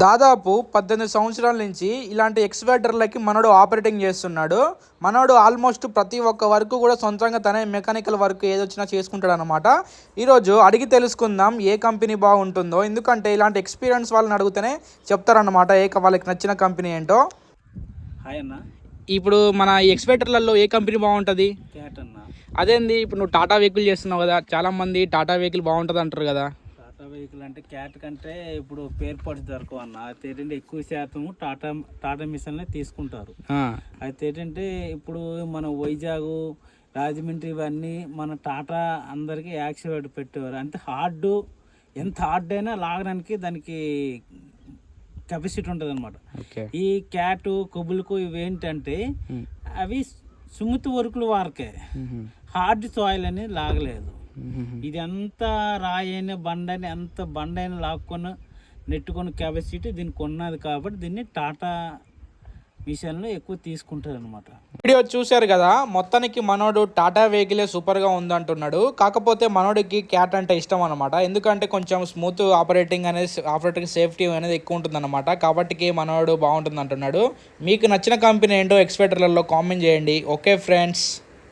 దాదాపు పద్దెనిమిది సంవత్సరాల నుంచి ఇలాంటి ఎక్స్వేటర్లకి మనోడు ఆపరేటింగ్ చేస్తున్నాడు. మనోడు ఆల్మోస్ట్ ప్రతి ఒక్క వర్క్ కూడా సొంతంగా తనే మెకానికల్ వర్క్ ఏది వచ్చినా చేసుకుంటాడు అనమాట ఈరోజు అడిగి తెలుసుకుందాం ఏ కంపెనీ బాగుంటుందో. ఎందుకంటే ఇలాంటి ఎక్స్పీరియన్స్ వాళ్ళని అడిగితేనే చెప్తారన్నమాట ఏ వాళ్ళకి నచ్చిన కంపెనీ ఏంటో. హాయ్ అన్న. ఇప్పుడు మన ఎక్స్వేటర్లలో ఏ కంపెనీ బాగుంటుంది? అదేంది? ఇప్పుడు నువ్వు టాటా వెహికల్ చేస్తున్నావు కదా. చాలా మంది టాటా వెహికల్ బాగుంటుంది అంటారు కదా. టాటా వెహికల్ అంటే క్యాట్ కంటే ఇప్పుడు పేర్ పార్ట్స్ దొరకవు అన్న. అయితే ఏంటంటే ఎక్కువ శాతం టాటా టాటా మిషన్లే తీసుకుంటారు. అయితే ఏంటంటే ఇప్పుడు మన వైజాగ్ రాజమండ్రి ఇవన్నీ మన టాటా అందరికీ యాక్సివేట్ పెట్టేవారు. అంటే హార్డ్ ఎంత హార్డ్ అయినా లాగడానికి దానికి కెపాసిటీ ఉంటుంది అనమాట ఈ క్యాట్ కొబ్బులకు ఇవేంటంటే అవి సుముతు వర్కులు వారకే హార్డ్ సాయిల్ అని లాగలేదు. ఇది ఎంత రాయని బండని ఎంత బండని లాక్కొని నెట్టుకొని కెపాసిటీ దీనికి ఉన్నది కాబట్టి దీన్ని టాటా మిషన్లో ఎక్కువ తీసుకుంటారు అనమాట వీడియో చూశారు కదా మొత్తానికి మనోడు టాటా వెహికలే సూపర్గా ఉందంటున్నాడు. కాకపోతే మనోడికి క్యాట్ అంటే ఇష్టం అనమాట ఎందుకంటే కొంచెం స్మూత్ ఆపరేటింగ్ అనేది ఆపరేటింగ్ సేఫ్టీ అనేది ఎక్కువ ఉంటుందన్నమాట. కాబట్టి మనోడు బాగుంటుంది అంటున్నాడు మీకు నచ్చిన కంపెనీ ఏంటో ఎక్స్పెక్టర్లలో కామెంట్ చేయండి. Okay friends.